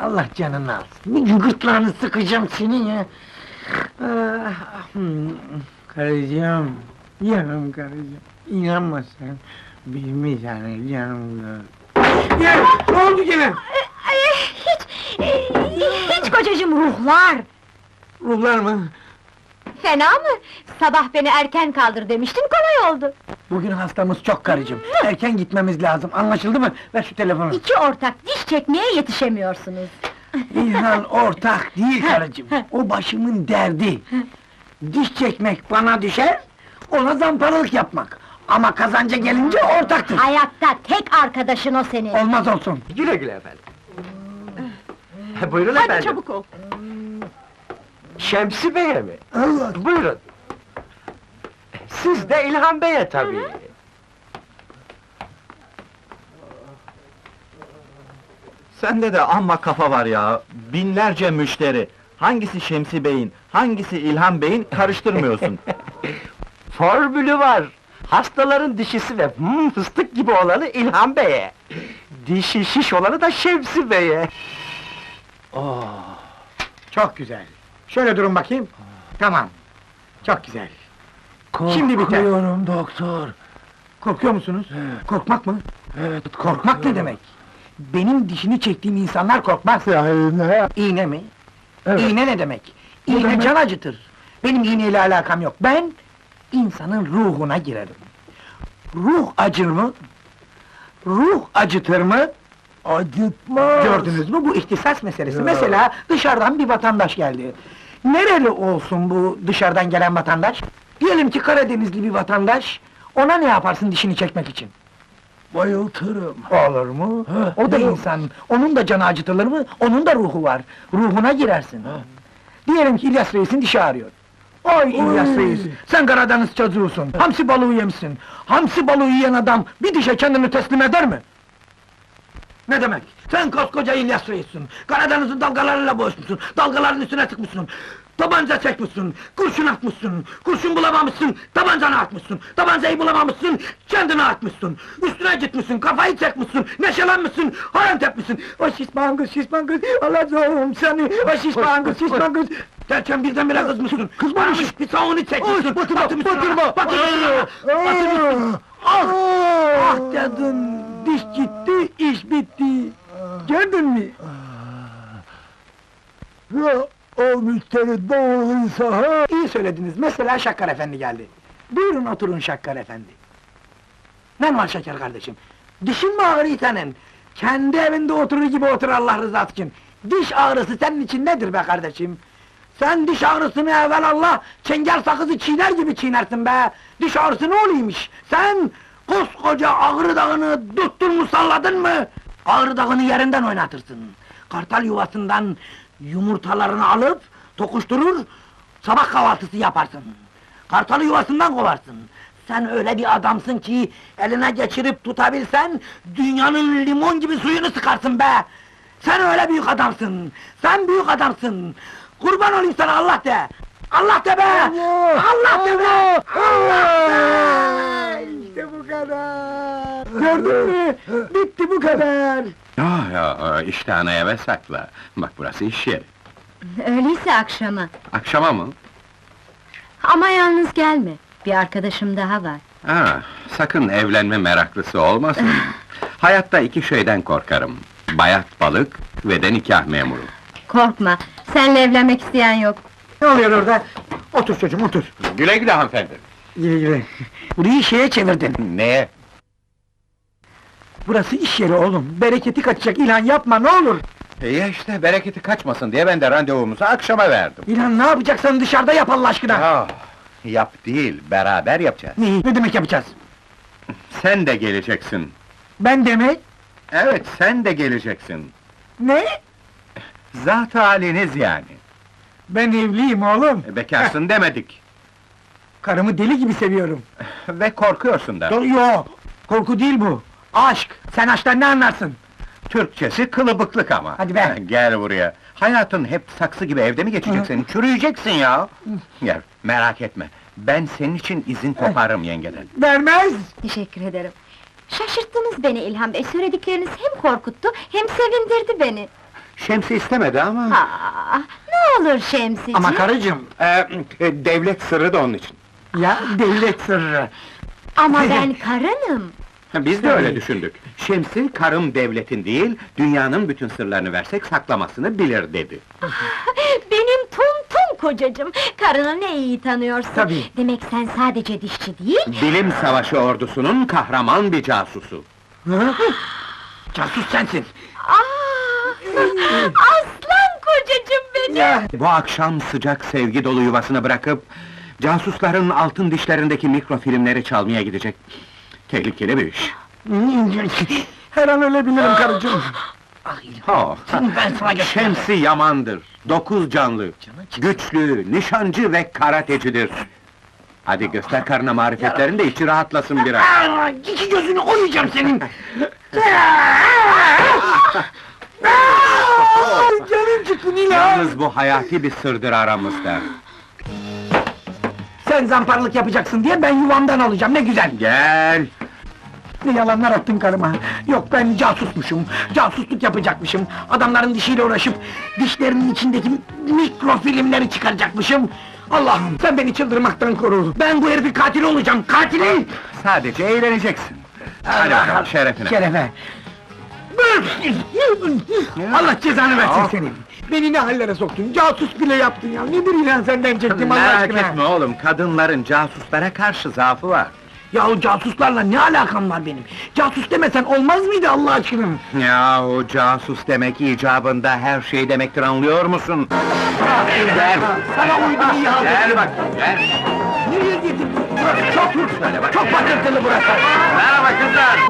Allah canını alsın. Bir gün gırtlağını sıkacağım senin ya. Ah, hmm, karıcığım, yanım karıcığım. İnanma sen. Bir tane canım var. Ya, ne oldu gene? Hiç, hiç kocacığım ruhlar! Ruhlar mı? Fena mı? Sabah beni erken kaldır demiştin, kolay oldu. Bugün hastamız çok karıcığım. Erken gitmemiz lazım, anlaşıldı mı? Ver şu telefonu. İki ortak diş çekmeye yetişemiyorsunuz. İlhan ortak değil karıcığım. O başımın derdi. Diş çekmek bana düşer, ona zamparalık yapmak. Ama kazanca gelince ortaktır. Hayatta tek arkadaşın o senin. Olmaz olsun. Güle güle efendim. Buyurun Hadi efendim. çabuk ol. Şemsi Bey'e mi? Allah! Buyurun. Siz de İlhan Bey'e tabii. Sende de amma kafa var ya. Binlerce müşteri. Hangisi Şemsi Bey'in, hangisi İlhan Bey'in karıştırmıyorsun. Formülü var. Hastaların dişisi ve hmm, fıstık gibi olanı İlhan Bey'e. Dişi şiş olanı da Şemsi Bey'e. Çok güzel. Şöyle durun bakayım. Tamam. Çok güzel. Şimdi biter. Korkuyorum doktor. Korkuyor musunuz? Korkmak mı? Evet, korkmak ne demek? Benim dişini çektiğim insanlar korkmaz. İğne mi? İğne ne demek? İğne can acıtır. Benim iğneyle alakam yok. Ben insanın ruhuna girerim. Ruh acır mı? Ruh acıtır mı? Acıtmaz. Gördünüz mü bu ihtisas meselesi. Mesela dışarıdan bir vatandaş geldi. Nereli olsun bu dışarıdan gelen vatandaş? Diyelim ki Karadenizli bir vatandaş. Ona ne yaparsın dişini çekmek için? Bayıltırım. Olur mu? o da insan. Onun da canı acıtılır mı? Onun da ruhu var. Ruhuna girersin. Diyelim ki İlyas Reis'in dişi ağrıyor. Oy İlyas Reis, sen Karadeniz çocuğusun. Hamsi balığı yemişsin. Hamsi balığı yiyen adam bir dişe kendini teslim eder mi? Ne demek? Sen koskoca İlyas Reis'sin. Karadeniz'in dalgalarıyla boğuşmuşsun. Dalgaların üstüne tıkmışsın. Tabanca çekmişsin, kurşun atmışsın, kurşun bulamamışsın, tabancanı atmışsın, tabancayı bulamamışsın, kendini atmışsın, üstüne gitmişsin, kafayı çekmişsin, neşelenmişsin, haram tepmişsin, o şişman kız, şişman kız, Allah'ım seni, o şişman kız, şişman kız, derken birdenbire kızmışsın, kızmamış, bir savunu çekmişsin, batırma, batırma, batırma, batırma, ah, ah dedin, diş gitti, iş bitti, gördün mü? Ya müşteri doğruysa ha? İyi söylediniz. Mesela Şakkar Efendi geldi. Buyurun oturun Şakkar Efendi. Ne var Şeker kardeşim? Dişin mi ağrıyor senin? Kendi evinde oturur gibi otur Allah rızası için. Diş ağrısı senin için nedir be kardeşim? Sen diş ağrısını evvel Allah çengel sakızı çiğner gibi çiğnersin be! Diş ağrısı ne oluyormuş? Sen koskoca Ağrı Dağı'nı tuttun musalladın mı? Ağrı Dağı'nı yerinden oynatırsın. Kartal yuvasından yumurtalarını alıp tokuşturur, sabah kahvaltısı yaparsın. Kartalı yuvasından kovarsın. Sen öyle bir adamsın ki eline geçirip tutabilsen dünyanın limon gibi suyunu sıkarsın be. Sen öyle büyük adamsın. Sen büyük adamsın. Kurban olayım sana Allah de. Allah de be. Allah, de be. Allah de. İşte bu kadar. Gördün mü? Bitti bu kadar. Ya ya, iştahını eve sakla. Bak burası iş yeri. Öyleyse akşama. Akşama mı? Ama yalnız gelme. Bir arkadaşım daha var. Ha, sakın evlenme meraklısı olmasın. Hayatta iki şeyden korkarım. Bayat balık ve de nikah memuru. Korkma, seninle evlenmek isteyen yok. Ne oluyor orada? Otur çocuğum otur. Güle güle hanımefendi. Güle güle. Burayı şeye çevirdin. Neye? Burası iş yeri oğlum. Bereketi kaçacak ilan yapma ne olur. Ya işte bereketi kaçmasın diye ben de randevumuzu akşama verdim. İlan ne yapacaksan dışarıda yap Allah aşkına. Ah, yap değil, beraber yapacağız. Ne, ne demek yapacağız? Sen de geleceksin. Ben demek? Evet, sen de geleceksin. Ne? Zat haliniz yani. Ben evliyim oğlum. E, Bekarsın demedik. Karımı deli gibi seviyorum. Ve korkuyorsun da. Yo, korku değil bu. Aşk. Sen aşktan ne anlarsın? Türkçesi kılıbıklık ama. Hadi be. Gel buraya. Hayatın hep saksı gibi evde mi geçecek senin? Çürüyeceksin ya! Gel, merak etme. Ben senin için izin koparırım yengeden. Vermez. Teşekkür ederim. Şaşırttınız beni İlhan Bey, söyledikleriniz hem korkuttu hem sevindirdi beni. Şemsi istemedi ama... Aa, ne olur Şemsiciğim? Ama karıcığım, Ee, e, devlet sırrı da onun için. ya devlet sırrı. Ama ben karınım. Biz de öyle düşündük. Şemsi, karım devletin değil, dünyanın bütün sırlarını versek saklamasını bilir dedi. Benim tum tum kocacığım, karını ne iyi tanıyorsun. Tabii. Demek sen sadece dişçi değil, Bilim savaşı ordusunun kahraman bir casusu. Hı? Casus sensin. Aa, aslan kocacığım benim! Bu akşam sıcak sevgi dolu yuvasını bırakıp... ...casusların altın dişlerindeki mikrofilmleri çalmaya gidecek. Tehlikeli bir iş. Her an ölebilirim karıcığım. Oh, Ben sana göstereyim. Şemsi Yaman'dır. Dokuz canlı. Güçlü, nişancı ve karatecidir. Hadi göster karına marifetlerini de içi rahatlasın biraz. Aa, iki gözünü oyacağım senin! Aa, Canım çıktı Nilay! Yalnız bu hayati bir sırdır aramızda. Sen zamparalık yapacaksın diye ben yuvamdan alacağım, ne güzel! Gel! Ne yalanlar attın karıma! Yok ben casusmuşum, casusluk yapacakmışım, adamların dişiyle uğraşıp... ...dişlerinin içindeki mikrofilmleri çıkaracakmışım! Allah'ım sen beni çıldırmaktan koru! Ben bu herifin katili olacağım, katili! Sadece eğleneceksin. Hadi bakalım, şerefine. Şerefe! Allah cezanı versin senin! Beni ne hallere soktun, casus bile yaptın ya! Nedir ilan senden çektim Allah Merak aşkına! etme oğlum, kadınların casuslara karşı zaafı var. Yahu casuslarla ne alakam var benim? Casus demesen olmaz mıydı Allah aşkına? Yahu casus demek icabında her şey demektir anlıyor musun? Gel! Sana uydum ya! Gel bak, gel! Nereye gittin? Burası çok, çok patırtılı burası! Merhaba kızlar!